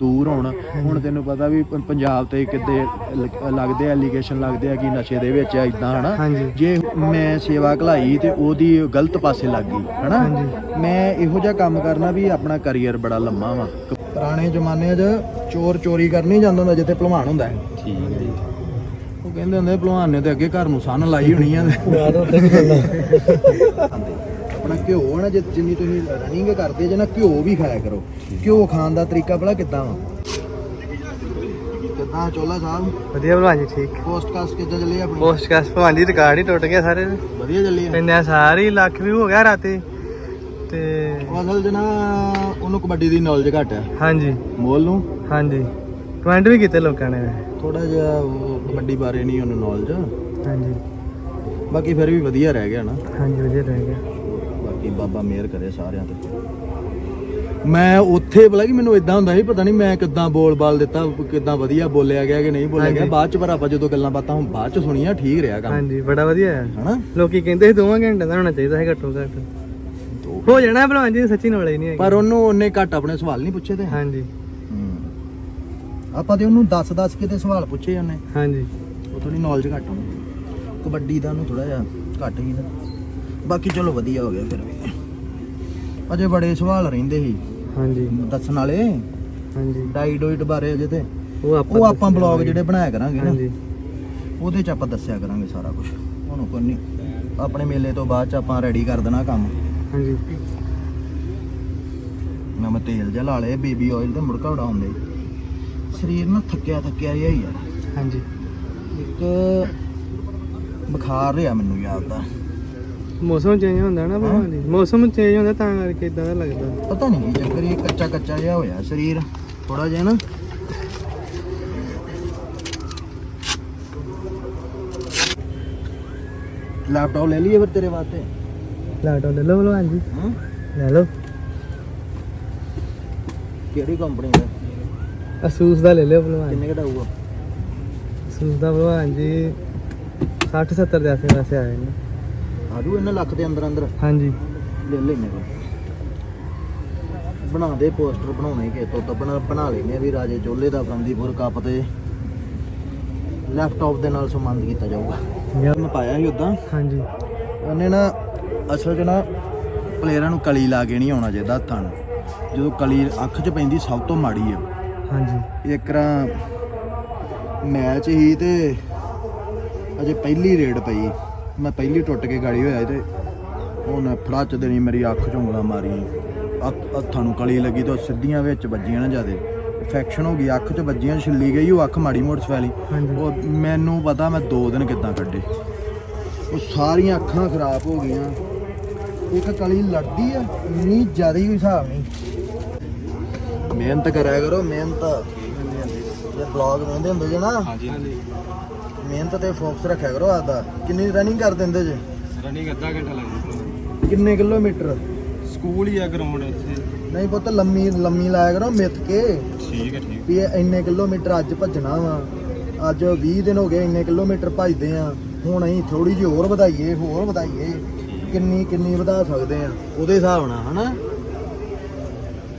ਦੂਰ ਹੋਣ ਹੁਣ ਤੈਨੂੰ ਪਤਾ ਵੀ ਪ- ਪੰਜਾਬ ਤੇ ਕਿੱਦੇ ਲ- ਲੱਗਦੇ ਐਲੀਗੇਸ਼ਨ ਲੱਗਦੇ ਆ ਕਿ ਨਸ਼ੇ ਦੇ ਵਿੱਚ ਇਦਾਂ ਹਨਾ। ਜੇ ਮੈਂ ਸੇਵਾ ਘਲਾਈ ਤੇ ਉਹਦੀ ਗਲਤ ਪਾਸੇ ਲੱਗ ਗਈ ਹਨਾ? ਮੈਂ ਇਹੋ ਜਿਹਾ ਕੰਮ ਕਰਨਾ ਵੀ ਆਪਣਾ ਕੈਰੀਅਰ ਬੜਾ ਲੰਮਾ ਵਾ। ਪੁਰਾਣੇ ਜ਼ਮਾਨੇ 'ਚ ਚੋਰ ਚੋਰੀ ਕਰਨੀ ਜਾਂਦਾ ਹੁੰਦਾ ਜਿੱਥੇ ਭਲਵਾਨ ਹੁੰਦਾ ਹੈ। ਠੀਕ ਹੈ ਜੀ। ਉਹ ਕਹਿੰਦੇ ਹੁੰਦੇ ਭਲਵਾਨ ਨੇ ਤੇ ਅੱਗੇ ਘਰ ਨੂੰ ਸੰਨ ਲਾਈ ਹੋਣੀ ਆ। ਆਪਣਾ ਘਿਓ ਨਾ ਜੇ ਜਿੰਨੀ ਤੁਸੀਂ ਰਨਿੰਗ ਕਰਦੇ ਜੇ ਨਾ ਘਿਓ ਵੀ ਖਾਇਆ ਕਰੋ। ਘਿਓ ਖਾਣ ਦਾ ਤਰੀਕਾ ਭਲਾ ਕਿੱਦਾਂ ਵਾ? ਕਿੱਦਾਂ ਚੋਲਾ ਸਾਹਿਬ? ਵਧੀਆ ਭਲਵਾਨ ਜੀ ਠੀਕ। ਪੋਸਟ ਕਾਸਟ ਕਿੱਦਾਂ ਚੱਲੀ ਆਪਣੀ? ਪੋਸਟ ਕਾਸਟ ਭਲਵਾਨ ਜੀ ਰਿਕਾਰਡ ਹੀ ਟੁੱਟ ਗਿਆ ਸਾਰੇ। ਵਧੀਆ ਚੱਲੀ ਆ। ਪਿੰਡਾਂ ਸਾਰੀ ਲੱਖ ਵੀ ਹੋ ਗਿਆ ਰਾਤੀ। ਤੇ ਅਸਲ 'ਚ ਨਾ ਉਹਨੂੰ ਕਬੱਡੀ ਦੀ ਨੌਲੇਜ ਘੱਟ ਆ। ਹਾਂਜੀ। ਮੋਲ ਨੂੰ? ਹਾਂਜੀ। ਕਮੈਂਟ ਵੀ ਕੀਤੇ ਲੋਕਾਂ ਨੇ। ਥੋੜਾ ਜਿਹਾ ਕਬੱਡੀ ਬਾਰੇ ਨਹੀਂ ਉਹਨੂੰ ਨੌਲੇਜ ਹਾਂਜੀ। ਬਾਕੀ ਫਿਰ ਵੀ ਵਧੀਆ ਰਹਿ ਗਿਆ ਨਾ। ਹਾਂਜੀ ਵਧੀਆ ਰਹਿ ਗਿਆ। ਬਾਕੀ ਬਾਬਾ ਮਿਹਰ ਕਰੇ ਸਾਰਿਆਂ ਤੇ। ਮੈਂ ਉੱਥੇ ਬਲਾ ਕਿ ਮੈਨੂੰ ਇਦਾਂ ਹੁੰਦਾ ਸੀ ਪਤਾ ਨਹੀਂ ਮੈਂ ਕਿੱਦਾਂ ਬੋਲ ਬਾਲ ਦਿੱਤਾ ਕਿੱਦਾਂ ਵਧੀਆ ਬੋਲਿਆ ਗਿਆ ਕਿ ਨਹੀਂ ਬੋਲਿਆ ਗਿਆ। ਬਾਅਦ ਚ ਪਰ ਆਪਾਂ ਜਦੋਂ ਗੱਲਾਂ ਬਾਤਾਂ ਹੁਣ ਬਾਅਦ ਚ ਸੁਣੀਆਂ ਠੀਕ ਰਿਹਾ ਕੰਮ। ਹਾਂਜੀ ਬੜਾ ਵਧੀਆ ਹੈ। ਹਨਾ? ਲੋਕੀ ਕਹਿੰਦੇ ਸੀ ਦੋਵਾਂ ਘੰਟਿਆਂ ਦਾ ਹੋਣਾ ਚਾਹੀਦਾ ਹੈ ਘੱਟੋ ਘੱਟ। ਹੋ ਜਾਣਾ ਭਲਵਾਨ ਜੀ ਸੱਚੀ ਨੌਲੇਜ ਨਹੀਂ ਹੈਗੀ। ਪਰ ਉਹਨੂੰ ਉਹਨੇ ਘੱਟ ਆਪਣੇ ਸਵਾਲ ਨਹੀਂ ਪੁੱਛੇ ਤੇ। ਹਾਂਜੀ। ਆਪਾਂ ਤੇ ਉਹਨੂੰ 10 10 ਕਿਤੇ ਸਵਾਲ ਪੁੱਛੇ ਉਹਨੇ। ਹਾਂਜੀ। ਉਹ ਥੋੜੀ ਨੌਲੇਜ ਘੱਟ ਹੋਣੀ। ਕਬੱਡੀ ਦਾ ਉਹਨੂੰ ਥੋੜਾ ਜਿਹਾ ਘੱਟ ਹੀ ਨਾ। ਬਾਕੀ ਚਲੋ ਵਧੀਆ ਹੋ ਗਿਆ ਫਿਰ। ਵੀ ਅਜੇ ਬੜੇ ਸਵਾਲ ਰਹਿੰਦੇ ਸੀ। ਹਾਂਜੀ। ਦੱਸਣ ਵਾਲੇ। ਹਾਂਜੀ। ਡਾਈਟ ਡੋਇਟ ਬਾਰੇ ਅਜੇ ਤੇ। ਉਹ ਆਪਾਂ ਉਹ ਆਪਾਂ ਬਲੌਗ। ਜਿਹੜੇ ਬਣਾਇਆ ਕਰਾਂਗੇ ਨਾ। ਹਾਂਜੀ। ਉਹਦੇ ਚ ਆਪਾਂ ਦੱਸਿਆ ਕਰਾਂਗੇ ਸਾਰਾ ਕੁਝ ਹੁਣ ਕੋਈ ਨਹੀਂ ਆਪਣੇ ਮੇਲੇ ਤੋਂ ਬਾਅਦ ਚ ਆਪਾਂ ਰੈਡੀ ਕਰ ਦੇਣਾ ਕੰਮ। ਹਾਂਜੀ। ਮੈਂ ਮੈਂ ਤੇਲ ਜਿਹਾ ਲਾ ਲਿਆ ਬੇਬੀ ਆਇਲ ਤੇ ਮੁੜਕਾ ਉਡਾਉਂਦੇ ਸਰੀਰ ਨਾ ਥੱਕਿਆ ਥੱਕਿਆ ਜਿਹਾ ਹੀ ਆ। ਹਾਂਜੀ। ਇੱਕ ਬੁਖਾਰ ਰਿਹਾ ਮੈਨੂੰ ਯਾਦ ਦਾ ਮੌਸਮ ਚੇਂਜ ਹੁੰਦਾ ਨਾ ਭਲਵਾਨ ਜੀ ਮੌਸਮ ਚੇਂਜ ਹੁੰਦਾ ਤਾਂ ਕਰਕੇ ਇਦਾਂ ਦਾ ਲੱਗਦਾ। ਪਤਾ ਨਹੀਂ ਕੀ ਚੱਕਰ ਇਹ ਕੱਚਾ ਕੱਚਾ ਜਿਹਾ ਹੋਇਆ ਸਰੀਰ ਥੋੜਾ ਜਿਹਾ ਨਾ। ਲੈਪਟਾਪ ਲੈ ਲਈਏ ਫਿਰ ਤੇਰੇ ਵਾਸਤੇ। ਲੈਟੋ ਲੈ ਲਓ ਭਲਵਾਨ ਜੀ। ਹਾਂ? ਲੈ ਲਓ। ਕਿਹੜੀ ਕੰਪਨੀ ਦਾ? ਅਸੂਸ ਦਾ ਲੈ ਲਿਓ ਭਲਵਾਨ ਕਿੰਨੇ ਘਟਾਊਗਾ ਅਸੂਸ ਦਾ ਭਲਵਾਨ ਜੀ 60 70 ਦੇ ਆਸੇ ਪਾਸੇ ਆਏ ਨੇ ਆਜੂ ਇਹਨਾਂ ਲੱਖ ਦੇ ਅੰਦਰ ਅੰਦਰ। ਹਾਂਜੀ। ਲੈ ਲੈਨੇ ਬਣਾ ਦੇ ਪੋਸਟਰ ਬਣਾਉਣੇ ਕਿ ਤੋਂ ਤਾਂ ਬਣਾ ਬਣਾ ਲੈਨੇ ਵੀ ਰਾਜੇ ਚੋਲੇ ਦਾ ਬੰਦੀਪੁਰ ਕੱਪ ਤੇ ਲੈਪਟਾਪ ਦੇ ਨਾਲ ਸੰਬੰਧ ਕੀਤਾ ਜਾਊਗਾ। ਯਾਰ। ਮੈਂ ਪਾਇਆ ਸੀ ਉਦਾਂ ਹਾਂਜੀ। ਉਹਨੇ ਨਾ ਅਸਲ 'ਚ ਨਾ ਪਲੇਅਰਾਂ ਨੂੰ ਕਲੀ ਲਾ ਕੇ ਨਹੀਂ ਆਉਣਾ ਚਾਹੀਦਾ ਹੱਥਾਂ ਨੂੰ। ਜਦੋਂ ਕਲੀ ਅੱਖ 'ਚ ਪੈਂਦੀ ਸਭ ਤੋਂ ਮਾੜੀ ਹੈ ਹਾਂਜੀ। ਇੱਕ ਰਾਂ ਮੈਚ ਹੀ ਤੇ ਅਜੇ ਪਹਿਲੀ ਰੇਡ ਪਈ। ਮੈਂ ਪਹਿਲੀ ਟੁੱਟ ਕੇ ਗਾੜੀ ਹੋਇਆ ਤੇ ਉਹਨੇ ਫੜਾ ਚ ਦੇਣੀ ਮੇਰੀ ਅੱਖ ਚੋਂ ਉਂਗਲਾਂ ਮਾਰੀ ਹੱਥਾਂ ਨੂੰ ਕਲੀ ਲੱਗੀ ਤੇ ਸਿੱਧੀਆਂ ਵਿੱਚ ਵੱਜੀਆਂ ਨਾ ਜਿਆਦੇ। ਇਨਫੈਕਸ਼ਨ ਹੋ ਗਈ ਅੱਖ 'ਚ ਵੱਜੀਆਂ ਛਿੱਲੀ ਗਈ ਉਹ ਅੱਖ ਮਾੜੀ ਮੋੜ ਸਵੈਲੀ ਹਾਂਜੀ। ਉਹ ਮੈਨੂੰ ਪਤਾ ਮੈਂ 2 ਦਿਨ ਕਿੱਦਾਂ ਕੱਢੇ। ਉਹ ਸਾਰੀਆਂ ਅੱਖਾਂ ਖਰਾਬ ਹੋ ਗਈਆਂ। ਇੱਕ ਕਲੀ ਲੜਦੀ ਆ ਇੰਨੀ ਜ਼ਿਆਦਾ ਹੀ ਹਿਸਾਬ ਨਹੀਂ। ਮਿਹਨਤ ਕਰਿਆ ਕਰੋ ਮਿਹਨਤ। ਇਹ ਬਲੌਗ ਵੇਂਦੇ ਹੁੰਦੇ ਜੇ ਨਾ? ਹਾਂਜੀ। ਮਿਹਨਤ ਤੇ ਫੋਕਸ ਰੱਖਿਆ ਕਰੋ ਆਦਾ ਕਿੰਨੀ ਰਨਿੰਗ ਕਰ ਦਿੰਦੇ ਜੇ? ਰਨਿੰਗ ਅੱਧਾ ਘੰਟਾ ਲੱਗਦਾ ਕਿੰਨੇ ਕਿਲੋਮੀਟਰ? ਸਕੂਲ ਹੀ ਆ ਗਰਾਊਂਡ ਇੱਥੇ। ਨਹੀਂ ਪੁੱਤ ਲੰਮੀ ਲੰਮੀ ਲਾਇਆ ਕਰੋ ਮਿੱਥ ਕੇ। ਠੀਕ ਹੈ ਠੀਕ। ਵੀ ਇਹ ਇੰਨੇ ਕਿਲੋਮੀਟਰ ਅੱਜ ਭੱਜਣਾ ਵਾ। ਅੱਜ 20 ਦਿਨ ਹੋ ਗਏ ਇੰਨੇ ਕਿਲੋਮੀਟਰ ਭੱਜਦੇ ਆ। ਹੁਣ ਅਸੀਂ ਥੋੜੀ ਜਿਹੀ ਹੋਰ ਵਧਾਈਏ ਹੋਰ ਵਧਾਈਏ। ਕਿੰਨੀ ਕਿੰਨੀ ਵਧਾ ਸਕਦੇ ਆ। ਉਹਦੇ ਹਿਸਾਬ ਨਾਲ ਹਨਾ?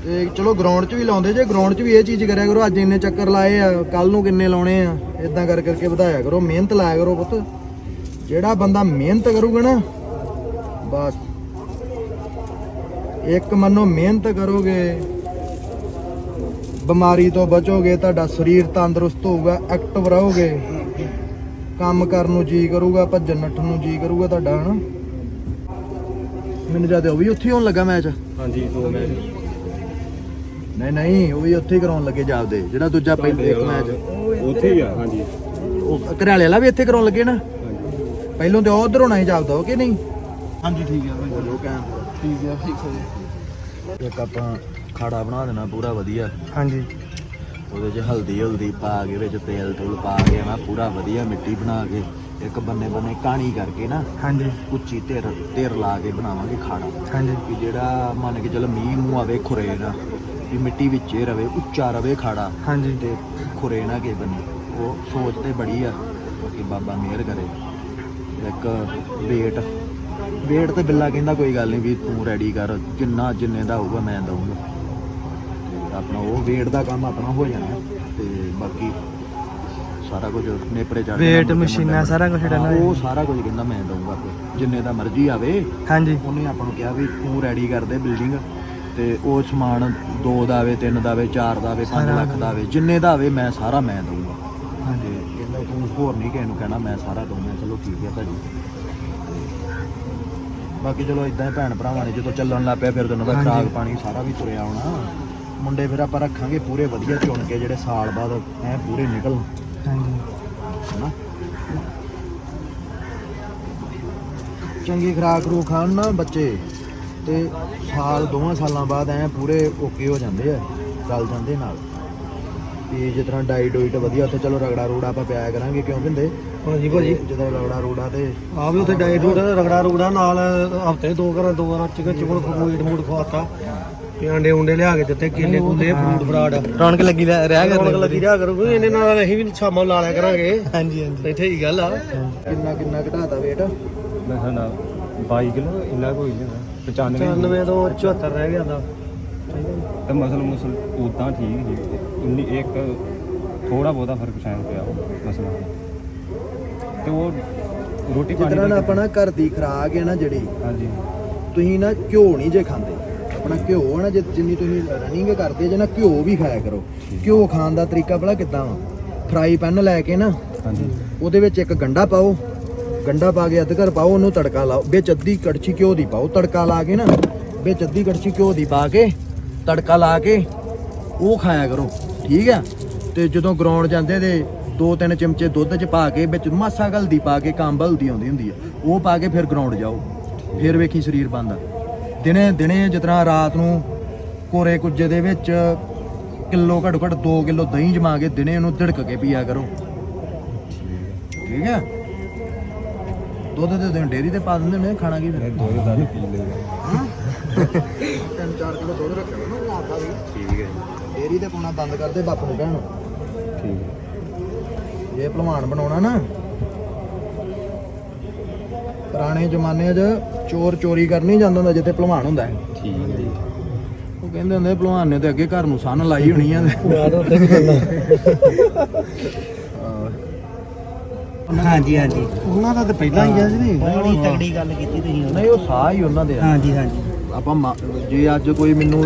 ਤੇ ਚਲੋ ਗਰਾਊਂਡ 'ਚ ਵੀ ਲਾਉਂਦੇ, ਜੇ ਗਰਾਊਂਡ 'ਚ ਵੀ ਇਹ ਚੀਜ਼ ਕਰਿਆ ਕਰੋ, ਅੱਜ ਇੰਨੇ ਚੱਕਰ ਲਾਏ ਆ ਕੱਲ ਨੂੰ ਕਿੰਨੇ ਲਾਉਣੇ ਆ ਇਦਾਂ ਕਰ ਕਰਕੇ ਵਧਾਇਆ ਕਰੋ, ਮਿਹਨਤ ਲਾਇਆ ਕਰੋ ਪੁੱਤ। ਜਿਹੜਾ ਬੰਦਾ ਮਿਹਨਤ ਕਰੂਗਾ ਨਾ, ਬਸ। ਇੱਕ ਮੰਨੋ ਮਿਹਨਤ ਕਰੋਗੇ, ਬਿਮਾਰੀ ਤੋਂ ਬਚੋਗੇ, ਤੁਹਾਡਾ ਸਰੀਰ ਤੰਦਰੁਸਤ ਹੋਊਗਾ ਐਕਟਿਵ ਰਹੋਗੇ। ਕੰਮ ਕਰਨ ਨੂੰ ਜੀ ਕਰੂਗਾ, ਭੱਜਣ ਨੱਠਣ ਨੂੰ ਜੀ ਕਰੂਗਾ ਤੁਹਾਡਾ, ਹਨਾ? ਮੈਨੂੰ ਜਦ ਉਹ ਵੀ ਉੱਥੇ ਹੋਣ ਲੱਗਾ ਮੈਚ ਹਾਂਜੀ, ਦੋ ਮੈਚ ਨਹੀਂ ਨਹੀਂ ਉਹ ਵੀ ਉੱਥੇ ਹੀ ਕਰਾਉਣ ਲੱਗੇ ਜਾਪਦੇ ਜਿਹੜਾ ਦੂਜਾ ਪਹਿਲੇ ਇੱਕ ਮੈਚ। ਉੱਥੇ ਹੀ ਆ ਹਾਂਜੀ। ਉਹ ਘਰਾਲੇ ਵਾਲਾ ਵੀ ਇੱਥੇ ਕਰਾਉਣ ਲੱਗੇ ਨਾ? ਪਹਿਲੋਂ ਤੇ ਉਧਰ ਹੋਣਾ ਹੀ ਜਾਪਦਾ ਉਹ ਕਿ ਨਹੀਂ? ਹਾਂਜੀ ਠੀਕ ਹੈ ਭਾਈ ਬੋਲੋ ਕਹਿ ਠੀਕ ਹੈ ਠੀਕ ਇੱਕ ਆਪਾਂ ਖਾੜਾ ਬਣਾ ਦੇਣਾ ਪੂਰਾ ਵਧੀਆ। ਹਾਂਜੀ। ਉਹਦੇ 'ਚ ਹਲਦੀ ਹਲਦੀ ਪਾ ਕੇ ਵਿੱਚ ਤੇਲ ਤੂਲ ਪਾ ਕੇ ਨਾ ਪੂਰਾ ਵਧੀਆ ਮਿੱਟੀ ਬਣਾ ਕੇ ਇੱਕ ਬੰਨੇ ਬੰਨੇ ਕਾਣੀ ਕਰਕੇ ਨਾ ਹਾਂਜੀ। ਉੱਚੀ ਧਿਰ ਧਿਰ ਲਾ ਕੇ ਬਣਾਵਾਂਗੇ ਖਾੜਾ। ਹਾਂਜੀ। ਕਿ ਜਿਹੜਾ ਮੰਨ ਕੇ ਚੱਲ ਮੀਂਹ ਮੂੰਹ ਆਵੇ ਖੁਰੇ ਨਾ ਵੀ ਮਿੱਟੀ ਵਿੱਚ ਹੀ ਰਵੇ ਉੱਚਾ ਰਵੇ ਖਾੜਾ ਹਾਂਜੀ। ਤੇ ਖੁਰੇ ਨਾ ਕੇ ਬੰਨੇ। ਉਹ ਸੋਚ ਤੇ ਬੜੀ ਆ ਕਿ ਬਾਬਾ ਮਿਹਰ ਕਰੇ। ਇੱਕ ਵੇਟ ਵੇਟ ਤੇ ਬਿੱਲਾ ਕਹਿੰਦਾ ਕੋਈ ਗੱਲ ਨਹੀਂ ਵੀ ਤੂੰ ਰੈਡੀ ਕਰ ਜਿੰਨਾ ਜਿੰਨੇ ਦਾ ਹੋਊਗਾ ਮੈਂ ਦਊਂਗਾ। ਆਪਣਾ ਉਹ ਵੇਟ ਦਾ ਕੰਮ ਆਪਣਾ ਹੋ ਜਾਣਾ ਤੇ ਬਾਕੀ ਸਾਰਾ ਕੁਝ ਨੇਪਰੇ ਚੜ ਵੇਟ ਮਸ਼ੀਨਾਂ ਸਾਰਾ ਕੁਝ ਡਲਣਾ ਉਹ ਸਾਰਾ ਕੁਝ ਕਹਿੰਦਾ ਮੈਂ ਦਊਂਗਾ ਜਿੰਨੇ ਦਾ ਮਰਜ਼ੀ ਆਵੇ ਹਾਂਜੀ। ਉਹਨੇ ਆਪਾਂ ਨੂੰ ਕਿਹਾ ਵੀ ਤੂੰ ਰੈਡੀ ਕਰ ਦੇ ਬਿਲਡਿੰਗ ਤੇ ਉਹ ਸਮਾਨ 2 ਦਾ ਆਵੇ 3 ਦਾ ਆਵੇ 4 ਦਾ ਆਵੇ 5 ਸਾਰਾ ਲੱਖ ਦਾ ਆਵੇ ਜਿੰਨੇ ਦਾ ਆਵੇ ਮੈਂ ਸਾਰਾ ਮੈਂ ਦਊਂਗਾ। ਹਾਂਜੀ। ਕਹਿੰਦਾ ਤੂੰ ਹੋਰ ਨਹੀਂ ਕਿਸੇ ਨੂੰ ਕਹਿਣਾ ਮੈਂ ਸਾਰਾ ਦਊਂਗਾ ਚਲੋ ਠੀਕ ਹੈ ਭਾਜੀ। ਬਾਕੀ ਚਲੋ ਇਦਾਂ ਹੀ ਭੈਣ ਭਰਾਵਾਂ ਨੇ ਜਦੋਂ ਚੱਲਣ ਲੱਗ ਪਿਆ ਫਿਰ ਤੁਹਾਨੂੰ ਦਾ। ਖਰਾਕ ਪਾਣੀ ਸਾਰਾ ਵੀ ਤੁਰਿਆ ਆਉਣਾ। ਮੁੰਡੇ ਫਿਰ ਆਪਾਂ ਰੱਖਾਂਗੇ ਪੂਰੇ ਵਧੀਆ ਚੁਣ ਕੇ ਜਿਹੜੇ ਸਾਲ ਬਾਅਦ ਐ ਪੂਰੇ ਨਿਕਲ ਹਾਂਜੀ। ਹਨਾ? ਚੰਗੀ ਖਰਾਕ ਰੂ ਖਾਣ ਨਾ ਬੱਚੇ। ਤੇ ਸਾਲ ਦੋਵਾਂ ਸਾਲਾਂ ਬਾਅਦ ਐ ਪੂਰੇ ਓਕੇ ਹੋ ਜਾਂਦੇ ਆ ਚੱਲ ਜਾਂਦੇ ਨਾਲ। ਤੇ ਜਿਸ ਤਰ੍ਹਾਂ ਡਾਈਟ ਡੋਈਟ ਵਧੀਆ ਉੱਥੇ ਚਲੋ ਰਗੜਾ ਰੂੜਾ ਆਪਾਂ ਪਿਆਇਆ ਕਰਾਂਗੇ ਕਿਉਂ ਪਿੰਦੇ ਹਾਂਜੀ ਭਾਜੀ। ਜਦੋਂ ਰਗੜਾ ਰੂੜਾ ਤੇ ਆ ਵੀ ਉੱਥੇ ਡਾਈਟ ਰੂਟ ਰਗੜਾ ਰੂੜਾ ਨਾਲ ਹਫ਼ਤੇ ਦੋ ਘਰਾਂ ਦੋ ਵਾਰਾਂ ਚਿਕਨ ਚੁਕਨ ਮੀਟ ਮੂਟ ਖਵਾਤਾ। ਤੇ ਆਂਡੇ ਉਂਡੇ ਲਿਆ ਕੇ ਦਿੱਤੇ ਕੇਲੇ ਕੁਲੇ ਫਰੂਟ ਫਰਾਟ। ਰੌਣਕ ਲੱਗੀ ਰਹਿ ਰਹਿ ਰੌਣਕ ਲੱਗੀ ਰਿਹਾ ਕਰੂਗੀ ਇਹਨੇ ਨਾਲ ਅਸੀਂ ਵੀ ਸ਼ਾਮਾਂ ਨੂੰ ਲਾ ਲਿਆ ਕਰਾਂਗੇ। ਹਾਂਜੀ ਹਾਂਜੀ। ਇੱਥੇ ਹੀ ਗੱਲ ਆ। ਕਿੰਨਾ ਕਿੰਨਾ ਘਟਾਤਾ weight? ਮੈਂ ਖਾਣਾ 22 ਕਿਲੋ ਇੰਨਾ ਕੋਈ ਨਹੀਂ 95 94 ਤੋਂ 74 ਰਹਿ ਗਿਆ ਦਾ ਤੇ ਮਸਲ ਮੁਸਲ ਉਦਾਂ ਠੀਕ ਸੀ। ਉਨੀ ਇੱਕ ਥੋੜਾ ਬਹੁਤਾ ਫ਼ਰਕ ਸ਼ਾਇਦ ਪਿਆ ਮਸਲ। ਤੇ ਉਹ ਰੋਟੀ ਪਾਣੀ ਤਰ੍ਹਾਂ ਨਾ ਦਾ- ਆਪਣਾ ਘਰ ਦੀ ਖਰਾਕ ਹੈ ਨਾ ਜਿਹੜੀ ਹਾਂਜੀ। ਤੁਸੀਂ ਨਾ ਘਿਓ ਨਹੀਂ ਜੇ ਖਾਂਦੇ। ਆਪਣਾ ਘਿਓ ਨਾ ਜੇ ਜਿੰਨੀ ਤੁਸੀਂ ਰਨਿੰਗ ਕਰਦੇ ਜੇ ਨਾ ਘਿਓ ਵੀ ਖਾਇਆ ਕਰੋ। ਘਿਓ ਖਾਣ ਦਾ ਤਰੀਕਾ ਭਲਾ ਕਿੱਦਾਂ ਵਾ? ਫਰਾਈ ਪੈਨ ਲੈ ਕੇ ਨਾ ਹਾਂਜੀ। ਉਹਦੇ ਵਿੱਚ ਇੱਕ ਗੰਡਾ ਪਾਓ ਗੰਡਾ ਪਾ ਕੇ ਅਧਕਰ ਪਾਓ, ਉਹਨੂੰ ਤੜਕਾ ਲਾਓ। ਵਿੱਚ ਅੱਧੀ ਕੜਛੀ ਘਿਓ ਦੀ ਪਾਓ, ਤੜਕਾ ਲਾ ਕੇ ਨਾ। ਵਿੱਚ ਅੱਧੀ ਕੜਛੀ ਘਿਓ ਦੀ ਪਾ ਕੇ, ਤੜਕਾ ਲਾ ਕੇ, ਉਹ ਖਾਇਆ ਕਰੋ, ਠੀਕ ਆ? ਤੇ ਜਦੋਂ ਗਰਾਊਂਡ ਜਾਂਦੇ ਤੇ ਦੋ ਤਿੰਨ ਚਮਚੇ ਦੁੱਧ ਚ ਪਾ ਕੇ, ਵਿੱਚ ਮਾਸਾ ਹਲਦੀ ਪਾ ਕੇ ਕੰਬ ਹਲਦੀ ਆਉਂਦੀ ਹੁੰਦੀ ਆ। ਉਹ ਪਾ ਕੇ ਫਿਰ ਗਰਾਊਂਡ ਜਾਓ। ਫਿਰ ਵੇਖੀ ਸਰੀਰ ਬੰਦਾ ਦਿਨੇ ਦਿਨੇ ਜਿਸ ਤਰ੍ਹਾਂ ਰਾਤ ਨੂੰ ਕੋਰੇ ਕੁੱਜੇ ਦੇ ਵਿੱਚ ਕਿਲੋ ਘੱਟੋ ਘੱਟ 2 ਕਿਲੋ ਦਹੀਂ ਜਮਾ ਕੇ ਦਿਨੇ ਉਹਨੂੰ ਝੜਕ ਕੇ ਪੀਆ ਕਰੋ। ਠੀਕ ਹੈ ਦੁੱਧ ਦੇ ਦਿਨ ਡੇਰੀ ਤੇ ਪਾ ਦਿੰਦੇ ਨੇ ਖਾਣਾ ਕੀ ਫਿਰ? ਦੋ ਦਾ ਪੀ ਲੇਗਾ 3-4 ਕਿਲੋ ਦੁੱਧ ਰੱਖਿਆ ਨਾ ਉਹ ਆਪਦਾ ਵੀ। ਠੀਕ ਹੈ ਡੇਰੀ ਤੇ ਪਾਉਣਾ ਬੰਦ ਕਰਦੇ ਬਾਪੂ ਨੂੰ ਕਹਿਣ। ਠੀਕ ਹੈ। ਜੇ ਭਲਵਾਨ ਬਣਾਉਣਾ ਨਾ ਪੁਰਾਣੇ ਜ਼ਮਾਨੇ 'ਚ ਚੋਰ ਚੋਰੀ ਕਰਨੀ ਜਾਂਦਾ ਹੁੰਦਾ ਜਿੱਥੇ ਭਲਵਾਨ ਹੁੰਦਾ ਹੈ। ਠੀਕ ਹੈ ਉਹ ਕਹਿੰਦੇ ਹੁੰਦੇ ਭਲਵਾਨ ਨੇ ਤੇ ਅੱਗੇ ਘਰ ਨੂੰ ਸੰਨ ਲਾਈ ਹੋਣੀ ਆ। ਹਾਂਜੀ ਹਾਂਜੀ। ਉਹਨਾਂ ਦਾ ਤਾਂ ਪਹਿਲਾਂ ਹੀ ਆ ਜੀ। ਬੜੀ ਤਗੜੀ ਗੱਲ ਕੀਤੀ ਤੁਸੀਂ ਨਹੀਂ ਉਹ ਸਾਹ ਹੀ ਉਹਨਾਂ ਦੇ ਆ। ਹਾਂਜੀ ਹਾਂਜੀ। ਆਪਾਂ ਮਾ- ਜੇ ਅੱਜ ਕੋਈ ਮੈਨੂੰ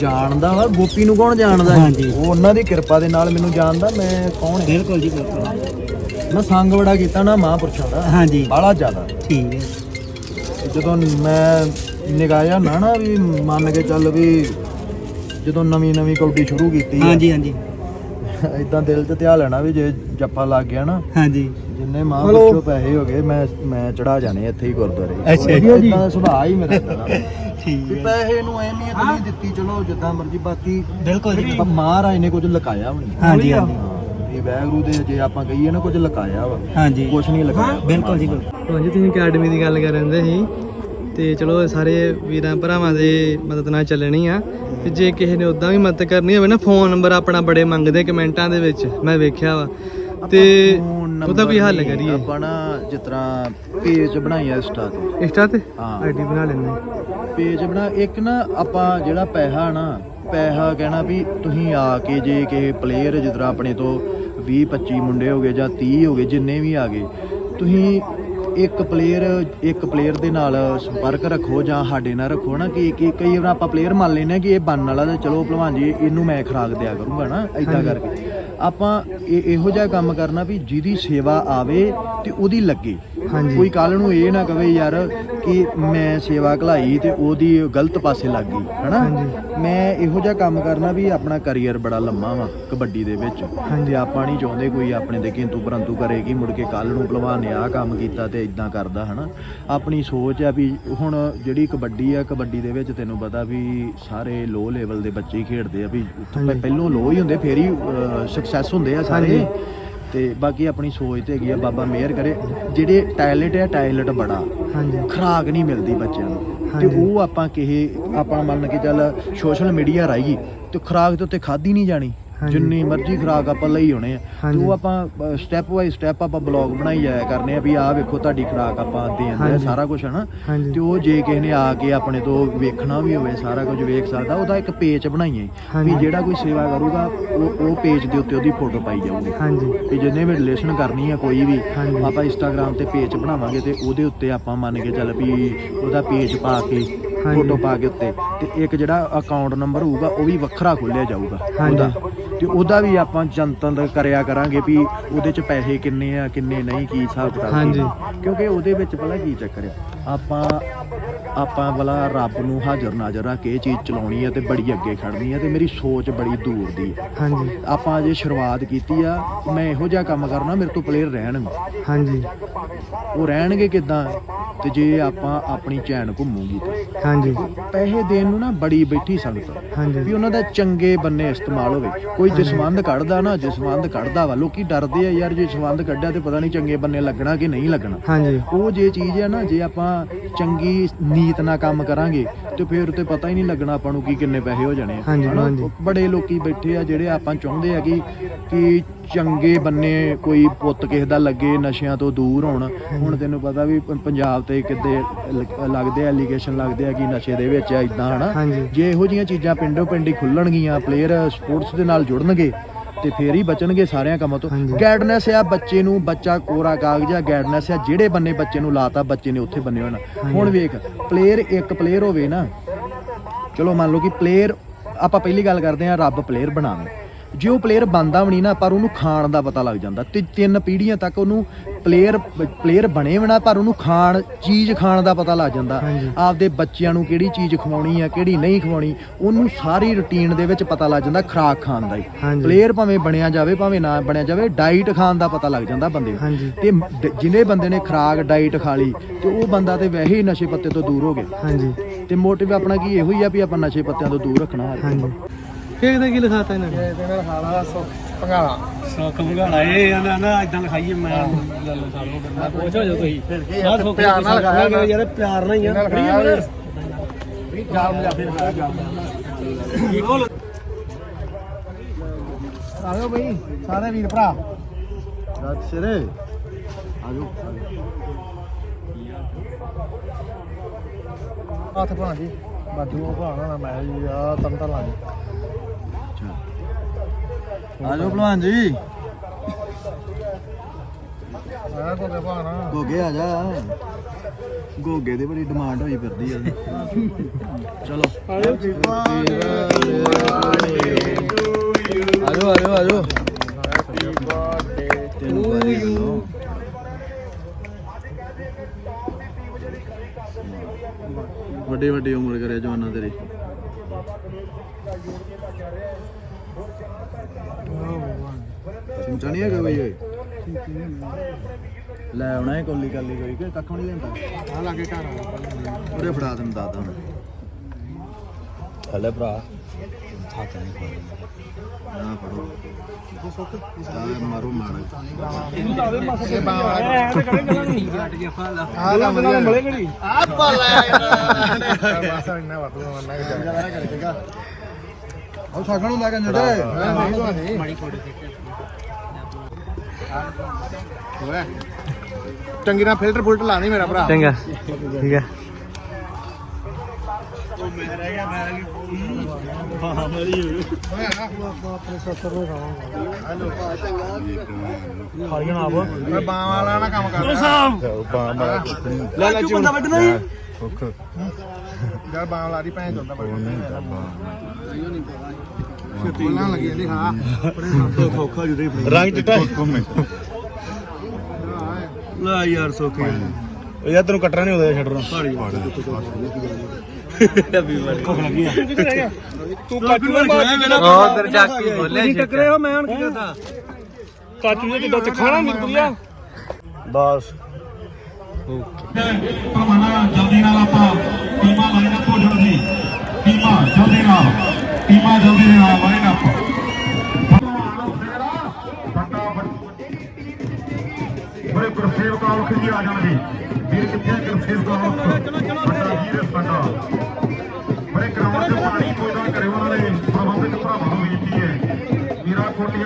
ਜਾਣਦਾ ਵਾ ਗੋਪੀ ਨੂੰ ਕੌਣ ਜਾਣਦਾ ਹੈ? ਹਾਂਜੀ। ਉਹ ਉਹਨਾਂ ਦੀ ਕਿਰਪਾ ਦੇ ਨਾਲ ਮੈਨੂੰ ਜਾਣਦਾ ਮੈਂ ਕੌਣ ਹੈ? ਬਿਲਕੁਲ ਜੀ ਬਿਲਕੁਲ। ਮੈਂ ਸੰਗ ਬੜਾ ਕੀਤਾ ਨਾ ਮਹਾਂਪੁਰਸ਼ਾਂ ਦਾ। ਹਾਂਜੀ। ਬਾਹਲਾ ਜ਼ਿਆਦਾ। ਠੀਕ ਹੈ। ਜਦੋਂ ਮੈਂ ਨਿਗਾਹਿਆ ਨਾ ਨਾ ਵੀ ਮੰਨ ਕੇ ਚੱਲ ਵੀ ਜਦੋਂ ਨਵੀਂ ਨਵੀਂ ਕੌਡੀ ਸ਼ੁਰੂ ਕੀਤੀ ਹਾਂਜੀ ਹਾਂਜੀ। ਏਦਾਂ ਦਿਲ 'ਚ ਧਿਆ ਲੈਣਾ ਵੀ ਜੇ ਜੱਫਾ ਲੱਗ ਗਿਆ ਨਾ। ਹਾਂਜੀ। ਜਿੰਨੇ ਮਹਾਂਪੁਰਸ਼ੋਂ ਪੈਸੇ ਹੋ ਗਏ ਮੈਂ ਮੈਂ ਚੜਾ ਜਾਣੇ ਇੱਥੇ ਹੀ ਗੁਰਦੁਆਰੇ। ਅੱਛਾ ਜੀ। ਇਦਾਂ ਦਾ ਸੁਭਾਅ ਹੀ ਮੇਰਾ ਏਦਾਂ ਦਾ ਠੀਕ ਵੀ ਪੈਸੇ ਨੂੰ ਅਹਿਮੀਅਤ ਨਹੀਂ ਦਿੱਤੀ ਚਲੋ ਜਿੱਦਾਂ ਮਰਜ਼ੀ ਬਾਕੀ ਬਿਲਕੁਲ ਜੀ ਪਰ ਮਹਾਰਾਜ ਨੇ ਕੁਝ ਲੁਕਾਇਆ ਵੀ ਨਹੀਂ ਹਾਂਜੀ ਹਾਂਜੀ। ਹਾਂ, ਇਹ ਵੈਗਰੂ ਦੇ ਜੇ ਆਪਾਂ ਕਹੀਏ ਨਾ ਕੁਝ ਲੁਕਾਇਆ ਵਾ। ਹਾਂਜੀ। ਕੁਝ ਨਹੀਂ ਲੁਕਾਇਆ। ਬਿਲਕੁਲ ਜੀ ਬਿਲਕੁਲ। ਹਾਂਜੀ ਤੁਸੀਂ ਅਕੈਡਮੀ ਦੀ ਗੱਲ ਕਰ ਰਹੇ ਸੀ ਤੇ ਚਲੋ ਸਾਰੇ ਵੀਰਾਂ ਭਰਾਵਾਂ ਦੇ ਮਦਦ ਨਾਲ ਚੱਲਣੀ ਆ। ਤੇ ਜੇ ਕਿਸੇ ਨੇ ਉਦਾਂ ਵੀ ਮਦਦ ਕਰਨੀ ਹੋਵੇ ਨਾ ਫੋਨ ਨੰਬਰ ਆਪਣਾ ਬੜੇ ਮੰਗਦੇ ਕਮੈਂਟਾਂ ਦੇ ਵਿੱਚ ਮੈਂ ਵੇਖਿਆ ਵਾ। ਤੇ ਉਹਦਾ ਕੋਈ ਹੱਲ ਕਰੀਏ। ਆਪਾਂ ਨਾ ਜਿਸ ਤਰ੍ਹਾਂ ਪੇਜ ਬਣਾਈਆ ਇੰਸਟਾ ਤੇ। ਇੰਸਟਾ ਤੇ? ਹਾਂ। ਆਈਡੀ ਬਣਾ ਲੈਣੇ ਪੇਜ ਬਣਾ ਇੱਕ ਨਾ ਆਪਾਂ ਜਿਹੜਾ ਪੈਸਾ ਨਾ ਪੈਸਾ ਕਹਿਣਾ ਵੀ ਤੁਸੀਂ ਆ ਕੇ ਜੇ ਕਿਸੇ ਪਲੇਅਰ ਜਿਸ ਤਰ੍ਹਾਂ ਆਪਣੇ ਤੋਂ 20 25 ਮੁੰਡੇ ਹੋ ਗਏ ਜਾਂ 30 ਹੋ ਗਏ ਜਿੰਨੇ ਵੀ ਆ ਗਏ ਤੁਸੀਂ ਇੱਕ ਪਲੇਅਰ ਇੱਕ ਪਲੇਅਰ ਦੇ ਨਾਲ ਸੰਪਰਕ ਰੱਖੋ ਜਾਂ ਸਾਡੇ ਨਾਲ ਰੱਖੋ ਨਾ ਕਿ ਕਿ ਕਈ ਵਾਰ ਆਪਾਂ ਪਲੇਅਰ ਮੰਨ ਲੈਨੇ ਕਿ ਇਹ ਬਣਨ ਵਾਲਾ ਤੇ ਚਲੋ ਭਲਵਾਨ ਜੀ ਇਹਨੂੰ ਮੈਂ ਖਰਾਕ ਦਿਆ ਕਰੂੰਗਾ ਨਾ ਐਦਾਂ ਕਰਕੇ। ਆਪਾਂ ਇਹ ਇਹੋ ਜਿਹਾ ਕੰਮ ਕਰਨਾ ਵੀ ਜਿਹਦੀ ਸੇਵਾ ਆਵੇ ਤੇ ਉਹਦੀ ਲੱਗੇ। ਕੋਈ ਕੱਲ ਨੂੰ ਇਹ ਨਾ ਕਵੇ ਯਾਰ ਕਿ ਮੈਂ ਸੇਵਾ ਘਲਾਈ ਤੇ ਉਹਦੀ ਗਲਤ ਪਾਸੇ ਲੱਗ ਗਈ ਹਨਾ? ਮੈਂ ਇਹੋ ਜਿਹਾ ਕੰਮ ਕਰਨਾ ਵੀ ਆਪਣਾ ਕੈਰੀਅਰ ਬੜਾ ਲੰਮਾ ਵਾ ਕਬੱਡੀ ਦੇ ਵਿੱਚ। ਤੇ ਆਪਾਂ ਨਹੀਂ ਚਾਹੁੰਦੇ ਕੋਈ ਆਪਣੇ ਦੇ ਕਿੰਤੂ ਪਰੰਤੂ ਕਰੇ ਕਿ ਮੁੜ ਕੇ ਕੱਲ ਨੂੰ ਭਲਵਾਨ ਨੇ ਆਹ ਕੰਮ ਕੀਤਾ ਤੇ ਇਦਾਂ ਕਰਦਾ ਹਨਾ? ਆਪਣੀ ਸੋਚ ਆ ਵੀ ਹੁਣ ਜਿਹੜੀ ਕਬੱਡੀ ਆ ਕਬੱਡੀ ਦੇ ਵਿੱਚ ਤੈਨੂੰ ਪਤਾ ਵੀ ਸਾਰੇ ਲੋ ਲੈਵਲ ਦੇ ਬੱਚੇ ਹੀ ਖੇਡਦੇ ਆ ਵੀ ਪਹਿ- ਪਹਿਲੋਂ ਲੋ ਹੀ ਹੁੰਦੇ ਫੇਰ ਹੀ ਸਕਸੈਸ ਹੁੰਦੇ ਆ ਸਾਰੇ। ਤੇ ਬਾਕੀ ਆਪਣੀ ਸੋਚ ਤੇ ਹੈਗੀ ਆ ਬਾਬਾ ਮਿਹਰ ਕਰੇ ਜਿਹੜੇ ਟੈਲੈਂਟ ਆ ਟੈਲੈਂਟ ਬੜਾ ਹਾਂਜੀ ਖਰਾਕ ਨਹੀਂ ਮਿਲਦੀ ਬੱਚਿਆਂ ਨੂੰ ਤੇ। ਉਹ ਆਪਾਂ ਕਿਸੇ ਆਪਾਂ ਮੰਨ ਕੇ ਚੱਲ ਸੋਸ਼ਲ ਮੀਡੀਆ ਰਾਈ ਤੇ ਖਰਾਕ ਤੇ ਉੱਤੇ ਖਾਦੀ ਨਹੀਂ ਜਾਣੀ। ਜਿੰਨੀ ਮਰਜ਼ੀ ਖੁਰਾਕ ਆਪਾਂ ਲਈ ਹੋਣੇ ਆ ਤੇ। ਉਹ ਆਪਾਂ ਸਟੈਪ ਬਾਈ ਸਟੈਪ ਆਪਾਂ ਬਲੌਗ ਬਣਾਈ ਜਾਇਆ ਕਰਨੇ ਆ ਵੀ ਆਹ ਵੇਖੋ ਤੁਹਾਡੀ ਖੁਰਾਕ ਆਪਾਂ ਦੇਂਦੇ ਆ। ਸਾਰਾ ਕੁਝ ਹਨਾ ਤੇ ਉਹ ਜੇ ਕਿਸੇ ਨੇ ਆ ਕੇ ਆਪਣੇ ਤੋਂ ਵੇਖਣਾ ਵੀ ਹੋਵੇ ਸਾਰਾ ਕੁਝ ਵੇਖ ਸਕਦਾ ਉਹਦਾ ਇੱਕ ਪੇਜ ਬਣਾਈਏ। ਵੀ ਜਿਹੜਾ ਕੋਈ ਸੇਵਾ ਕਰੂਗਾ ਉਹ ਉਹ ਪੇਜ ਦੇ ਉੱਤੇ ਉਹਦੀ ਫੋਟੋ ਪਾਈ ਜਾਊਗੀ ਹਾਂਜੀ ਵੀ ਜਿਹਨੇ ਵੀ ਰਿਲੇਸ਼ਨ ਕਰਨੀ ਆ ਕੋਈ ਵੀ। ਆਪਾਂ ਇੰਸਟਾਗ੍ਰam ਤੇ ਪੇਜ ਬਣਾਵਾਂਗੇ ਤੇ ਉਹਦੇ ਉੱਤੇ ਆਪਾਂ ਮੰਨ ਕੇ ਚੱਲ ਵੀ ਉਹਦਾ ਪੇਜ ਪਾ ਕੇ। ਫੋਟੋ ਪਾ ਕੇ ਉੱਤੇ ਤੇ ਇੱਕ ਜਿਹੜਾ ਅਕਾਊਂਟ ਨੰਬਰ ਹੋਊਗਾ ਉਹ ਵੀ ਵੱਖਰਾ ਖੋਲਿਆ ਜਾਊਗਾ। ਉਹਦਾ ਤੇ ਉਹਦਾ ਵੀ ਆਪਾਂ ਜਨਤਨ ਕਰਿਆ ਕਰਾਂਗੇ ਵੀ ਉਹਦੇ ਚ ਪੈਸੇ ਕਿੰਨੇ ਆ ਕਿੰਨੇ ਨਹੀਂ ਕੀ ਹਿਸਾਬ ਕਿਤਾਬ ਹਾਂਜੀ। ਕਿਉਂਕਿ ਉਹਦੇ ਵਿੱਚ ਪਤਾ ਕੀ ਚੱਕਰ ਆ? ਆਪਾਂ ਆਪਾਂ ਭਲਾ ਰੱਬ ਨੂੰ ਹਾਜ਼ਰ ਨਾਜ਼ਰ ਰੱਖ ਕੇ ਇਹ ਚੀਜ਼ ਚਲਾਉਣੀ ਆ ਤੇ ਬੜੀ ਅੱਗੇ ਖੜਨੀ ਆ ਤੇ ਮੇਰੀ ਸੋਚ ਬੜੀ ਦੂਰ ਦੀ ਆ। ਹਾਂਜੀ। ਆਪਾਂ ਅਜੇ ਸ਼ੁਰੂਆਤ ਕੀਤੀ ਆ ਮੈਂ ਇਹੋ ਜਿਹਾ ਕੰਮ ਕਰਨਾ ਮੇਰੇ ਤੋਂ ਪਲੇਅਰ ਰਹਿਣਗੇ। ਹਾਂਜੀ। ਉਹ ਰਹਿਣਗੇ ਕਿਦਾਂ? ਤੇ ਜੇ ਆਪਾਂ ਆਪਣੀ ਚੈਨ ਘੁੰਮੂਗੀ ਤੇ। ਹਾਂਜੀ। ਪੈਸੇ ਦੇਣ ਨੂੰ ਨਾ ਬੜੀ ਬੈਠੀ ਸੰਗਤ ਵੀ ਹਾਂਜੀ। ਉਹਨਾਂ ਦਾ ਚੰਗੇ ਬੰਨੇ ਇਸਤੇਮਾਲ ਹੋਵੇ। ਕੋਈ ਜਸਵੰਦ ਕੱਢਦਾ ਨਾ ਜਸਵੰਦ ਕੱਢਦਾ ਵਾ ਲੋਕੀ ਡਰਦੇ ਆ ਯਾਰ ਜੇ ਜਸਵੰਦ ਕੱਢਿਆ ਤੇ ਪਤਾ ਨਹੀਂ ਚੰਗੇ ਬੰਨੇ ਲੱਗਣਾ ਕਿ ਨਹੀਂ ਲੱਗਣਾ। ਹਾਂਜੀ। ਉਹ ਜੇ ਚੀਜ਼ ਹੈ ਨਾ ਜੇ ਆਪਾਂ ਚੰਗੀ ਨੀਤ ਨਾਲ ਕੰਮ ਕਰਾਂਗੇ ਤੇ ਫਿਰ ਤੇ ਪਤਾ ਹੀ ਨਹੀਂ ਲੱਗਣਾ ਆਪਾਂ ਨੂੰ ਕੀ ਕਿੰਨੇ ਪੈਸੇ ਹੋ ਜਾਣੇ ਆ। ਹਾਂਜੀ, ਹਨਾ? ਹਾਂਜੀ। ਬੜੇ ਲੋਕੀ ਬੈਠੇ ਆ ਜਿਹੜੇ ਆਪਾਂ ਚਾਹੁੰਦੇ ਆ ਕਿ ਕਿ ਚੰਗੇ ਬੰਨੇ ਕੋਈ ਪੁੱਤ ਕਿਸੇ ਦਾ ਲੱਗੇ ਨਸ਼ਿਆਂ ਤੋਂ ਦੂਰ ਹੋਣ ਹੁਣ ਤੈਨੂੰ ਪਤਾ ਵੀ ਪ- ਪੰਜਾਬ ਤੇ ਕਿੱਦੇ ਲ- ਲੱਗਦੇ ਐਲੀਗੇਸ਼ਨ ਲੱਗਦੇ ਆ ਕਿ ਨਸ਼ੇ ਦੇ ਵਿੱਚ ਆ ਇਦਾਂ ਹਨਾ ਹਾਂਜੀ। ਜੇ ਇਹੋ ਜੀਆਂ ਚੀਜ਼ਾਂ ਪਿੰਡੋਂ ਪਿੰਡੀ ਖੁੱਲਣਗੀਆਂ ਪਲੇਅਰ ਸਪੋਰਟਸ ਦੇ ਨਾਲ ਜੁੜਨਗੇ ਤੇ ਫੇਰ ਹੀ ਬਚਣਗੇ ਸਾਰਿਆਂ ਕੰਮਾਂ ਤੋਂ। ਗਾਈਡਨੈਸ ਆ ਬੱਚੇ ਨੂੰ ਬੱਚਾ ਕੋਰਾ ਕਾਗਜ਼ ਆ ਗਾਈਡਨੈਸ ਆ ਜਿਹੜੇ ਬੰਨੇ ਬੱਚੇ ਨੂੰ ਲਾਤਾ ਬੱਚੇ ਨੇ ਉੱਥੇ ਬੰਨੇ ਹੋਣਾ। ਹੁਣ ਵੇਖ ਪਲੇਅਰ ਇੱਕ ਪਲੇਅਰ ਹੋਵੇ ਨਾ ਚਲੋ ਮੰਨ ਲਓ ਕਿ ਪਲੇਅਰ ਆਪਾਂ ਪਹਿਲੀ ਗੱਲ ਕਰਦੇ ਆ ਰੱਬ ਪਲੇਅਰ ਬਣਾਵੇ। ਜੇ ਉਹ ਪਲੇਅਰ ਬੰਦਾ ਵੀ ਨਹੀਂ ਨਾ ਪਰ ਉਹਨੂੰ ਖਾਣ ਦਾ ਪਤਾ ਲੱਗ ਜਾਂਦਾ। ਤੇ ਤਿੰਨ ਪੀੜ੍ਹੀਆਂ ਤੱਕ ਉਹਨੂੰ ਪਲੇਅਰ ਪਲੇਅਰ ਬਣੇ ਨਾ ਪਰ ਉਹਨੂੰ ਖਾਣ ਚੀਜ਼ ਖਾਣ ਦਾ ਪਤਾ ਲੱਗ ਜਾਂਦਾ। ਆਪਦੇ ਬੱਚਿਆਂ ਨੂੰ ਕਿਹੜੀ ਚੀਜ਼ ਖਵਾਉਣੀ ਆ ਕਿਹੜੀ ਨਹੀਂ ਖਵਾਉਣੀ ਉਹਨੂੰ ਸਾਰੀ ਰੁਟੀਨ ਦੇ ਵਿੱਚ ਪਤਾ ਲੱਗ ਜਾਂਦਾ ਖੁਰਾਕ ਖਾਣ ਦਾ ਹੀ। ਪਲੇਅਰ ਭਾਵੇਂ ਬਣਿਆ ਜਾਵੇ ਭਾਵੇਂ ਨਾ ਬਣਿਆ ਜਾਵੇ ਡਾਈਟ ਖਾਣ ਦਾ ਪਤਾ ਲੱਗ ਜਾਂਦਾ ਬੰਦੇ ਨੂੰ। ਤੇ ਜਿਹਨੇ ਬੰਦੇ ਨੇ ਖੁਰਾਕ ਡਾਈਟ ਖਾ ਲਈ ਤੇ ਉਹ ਬੰਦਾ ਤੇ ਵੈਸੇ ਹੀ ਨਸ਼ੇ ਪੱਤੇ ਤੋਂ ਦੂਰ ਹੋ ਗਿਆ। ਹਾਂਜੀ। ਤੇ ਮੋਟਿਵ ਆਪਣਾ ਕੀ ਇਹੋ ਹੀ ਆ ਵੀ ਆਪਾਂ ਨਸ਼ੇ ਪੱਤਿਆਂ ਤੋਂ ਦੂਰ ਰੱਖਣਾ ਹੈ ਹਾਂਜੀ। ਕੇਕ ਦਾ ਕੀ ਲਿਖਾਤਾ ਇਹਨਾਂ ਨੇ? ਇਹਦੇ ਨਾਲ ਖਾਣਾ ਸੁੱਖ ਭੰਗਾਲਾ। ਸੁੱਖ ਭੰਗਾਲਾ ਇਹ ਆਂਦਾ ਨਾ ਇਦਾਂ ਲਿਖਾਈਏ ਮੈਂ ਮੈਂ ਪੁੱਛ ਹੋ ਜਾ ਤੁਸੀਂ ਪਿਆਰ ਨਾਲ ਲਿਖਾਇਆ ਯਾਰ ਪਿਆਰ ਨਾਲ ਹੀ ਆ। ਜਾਲ ਪੰਜਾਬੀ ਲਿਖਾਇਆ ਜਾਲ ਆਇਓ ਬਈ ਸਾਰੇ ਵੀਰ ਭਰਾ। ਰਾਤ ਸਿਰੇ ਆਜੋ। ਹੱਥ ਭਰਾ ਜੀ। ਬਾਜੂ ਭਰਾ ਨਾ ਮੈਂ ਜੀ ਆ ਤਨ ਤਨ ਲਾ ਜੀ ਆਜੋ ਭਲਵਾਨ ਜੀ। ਆ ਭਰਾ ਨਾ ਗੋਗੇ ਆ ਜਾ। ਗੋਗੇ ਦੀ ਬੜੀ ਡਿਮਾਂਡ ਹੋਈ ਫਿਰਦੀ ਆ। ਚਲੋ। ਆਜੋ ਆਜੋ ਆਜੋ ਆਜੋ ਤੈਨੂੰ ਬਾਰੇ ਦੱਸੋ। ਵੱਡੀ ਵੱਡੀ ਉਮਰ ਕਰੇ ਜਵਾਨਾਂ ਤੇਰੀ। ਚਿੰਤਾ ਨਹੀਂ ਹੈਗਾ ਬਈ ਓਏ ਲੈ ਆਉਣਾ ਹੈ ਕੋਲੀ ਕਾਲੀ ਕੋਈ ਕਿ ਕੱਖ ਨਹੀਂ ਲੈਂਦਾ। ਆ ਲਾਗੇ ਘਰ ਉਹਦੇ ਫੜਾ ਤੈਨੂੰ ਦੱਸਦਾ ਹੁਣ। ਹਲੇ ਭਰਾ। ਆ ਫੜੋ। ਆ ਮਾਰੋ ਮਾਰ। ਆ ਲਾ ਵਧੀਆ। ਮਿਲੇ ਕਿਹੜੀ ਆ ਪਾ ਲੈ ਬਸ ਇੰਨਾ ਵਾਤੂ ਮੰਨਣਾ ਕਿ ਜਾ ਕਰੇਗਾ ਉਹ ਸਾਗਣ ਹੁੰਦਾ ਕੰਜਰ ਤੇ ਮਾੜੀ ਓਏ। ਚੰਗੀ ਨਾਲ ਫਿਲਟਰ ਫੁਲਟਰ ਲਾਣੀ ਮੇਰਾ ਭਰਾ। ਚੰਗਾ। ਠੀਕ ਹੈ। ਓਏ ਨਾ ਆਪਣੇ ਸੱਸਰ ਨੂੰ। ਖਾਵਾਂਗਾ ਹਲੋ ਖਾ ਜਨਾਬ ਓਏ ਬਾਂ ਵਾਲਾ ਨਾ ਕੰਮ ਕਰ ਲੈ ਲੈ ਚੁੰਦਾ ਵੱਢਣਾ ਹੀ। ਯਾਰ ਬਾਂ ਵਾਲਾ ਦੀ ਭੈਣ ਚੋਦਾ ਬੜੀ ਬੋਲਾਂ ਲੱਗੀ ਜਾਂਦੀ ਹਾਂ। ਖੋਖਾ ਜੁਦੇ ਰੰਗ ਚਿੱਟਾ। ਲੈ ਯਾਰ ਸੋਖੀ ਉਹ ਯਾਰ ਤੈਨੂੰ ਕੱਟਣਾ ਨਹੀਂ ਹੁੰਦਾ ਛੱਡਣਾ। ਸਾੜੀ ਭੁੱਖ ਲੱਗੀ ਆ। ਤੂੰ ਕਾਚੂ ਦਾ ਬਾਤ ਉਹ ਦਰ ਜਾ ਕੇ ਬੋਲੇ ਟੱਕਰੇ ਹੋ ਮੈਂ ਹੁਣ ਕੀ ਕਰਦਾ? ਕਾਚੂ ਦੇ ਜਿੱਦਾਂ ਚ ਖਾਣਾ ਨਿਕਲਿਆ ਬਸ। ਪਰਮਾਨਾ ਜਲਦੀ ਨਾਲ ਆਪਾਂ ਟੀਮਾਂ ਲਾਈਨ ਟੀਮਾਂ ਨਾਲ। ਟੀਮਾਂ ਜਲਦੀ ਨਾਲ ਲਾਈਨ ਅਪ ਬੜੇ ਗੁਰਸੇਵਕ ਆਉਖ ਜੀ ਆ ਜਾਣ ਵੀਰ ਕਿੱਥੇ ਗੁਰਸੇਵਕ ਆਉਖ ਵੱਡਾ ਵੀਰ ਸਾਡਾ। ਬੜੇ ਗਰਾਊਂਡ 'ਚ ਪਾਣੀ ਕੋਈ ਨਾ ਕਰੇ ਉਹਨਾਂ ਨੇ। ਪ੍ਰਬੰਧਕ ਭਰਾਵਾਂ ਨੂੰ ਬੇਨਤੀ ਹੈ। ਵੀਰ ਕਬੱਡੀ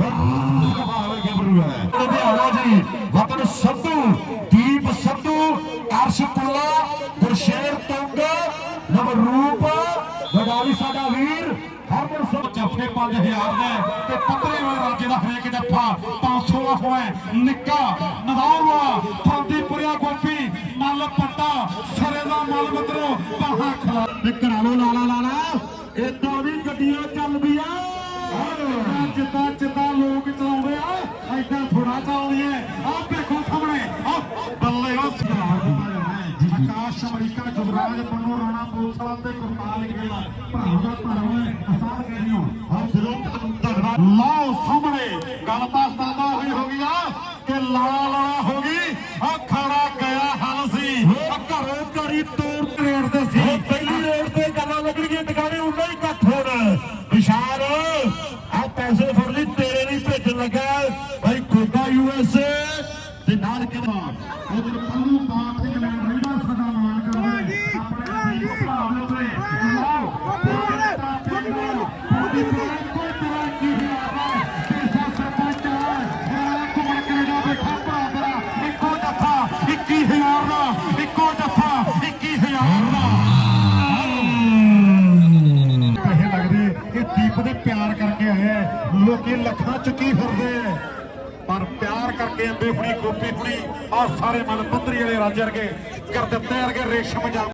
ਨਦੌਰ ਗੱਭਰੂ ਹੈ ਲੁਧਿਆਣਾ ਜੀ ਵਤਨ ਸੰਧੂ ਦੀਪ ਸੰਧੂ ਅਰਸ਼ ਪੁੱਲਾ ਗੁਰਸ਼ੇਰ ਤੁੰਗ ਨਵਰੂਪ ਵਡਾਲੀ ਸਾਡਾ ਵੀਰ ਹਰਮਨ ਸਿੰਘ ਜੱਫੇ 5000 ਦੇ ਤੇ ਪੰਦਰੇ ਵਾਲੇ ਰਾਜੇ ਦਾ ਹਰੇਕ ਜੱਫਾ 500 ਦਾ ਹੋਇਆ ਨਿੱਕਾ ਨਵਾਵਾ ਫੌਦੀਪੁਰਿਆ ਗੋਪੀ ਮੱਲ ਪੱਟਾ ਸਰੇ ਦਾ ਮੱਲ ਮਤਰੋ ਬਾਹਾਂ ਖਲਾ ਤੇ ਘਰਾਂ ਨੂੰ ਲਾਲਾ ਲਾਲਾ ਇਦਾਂ ਵੀ ਗੱਡੀਆਂ ਜਿੱਦਾਂ ਜਿੱਦਾਂ ਲੋਕ ਚਲਾਉਂਦੇ ਆ, ਐਦਾਂ ਥੋੜਾ ਚੱਲਦੀਆਂ ਆਹ ਦੇਖੋ ਸਾਹਮਣੇ, ਆਹ ਬੱਲੇ ਉਹ ਆਕਾਸ਼ ਅਮਰੀਕਾ ਜੁਗਰਾਜ ਪੰਨੂ ਰਾਣਾ, ਪੁਲਿਸ ਵਾਲਾ ਤੇ ਗੁਰਪਾਲ ਗਿੱਲ ਭਰਾ ਦਾ ਭਰਾ ਅਸਾਰ ਕਹਿ ਰਹੀ ਦਿਲੋਂ ਧੰਨਵਾਦ। ਲਾਓ ਸਾਹਮਣੇ, ਗੱਲ ਤਾਂ ਸਤਾਦਾ ਹੋਈ ਹੋ ਗਈ ਆ ਕਿ ਲਾਲਾ ਲਾਲਾ ਹੋ ਗਈ ਆ ਖਾਣਾ ਗਿਆ ਹਲ ਸੀ ਆ ਘਰੋਂ ਘਰੀ ਤੋੜ ਰੇਡ ਤੇ ਸੀ ਪਹਿਲੀ ਰੇਡ ਤੇ ਗੱਲਾਂ ਲੱਗਣਗੀਆਂ ਟਿਕਾਣੇ ਉਨਾ ਹੀ ਇਕੱਠ ਹੋਣ ਵਿਸ਼ਾਲ ਆ ਪੈਸੇ ਫੜ ਲਈ ਤੇਰੇ ਨਹੀਂ ਭੇਜਣ ਲੱਗਾ ਭਾਈ ਕੋਟਾ ਯੂਐਸਏ ਤੇ ਨਾਲ ਕਿਹਾ ਉਧਰ ਆ ਸਾਰੇ ਮਨ ਪੱਧਰੀ ਵਾਲੇ ਰਾਜੇ ਵਰਗੇ ਕਰ ਦਿੱਤੇ ਵਰਗੇ ਰੇਸ਼ਮ ਜਾਂ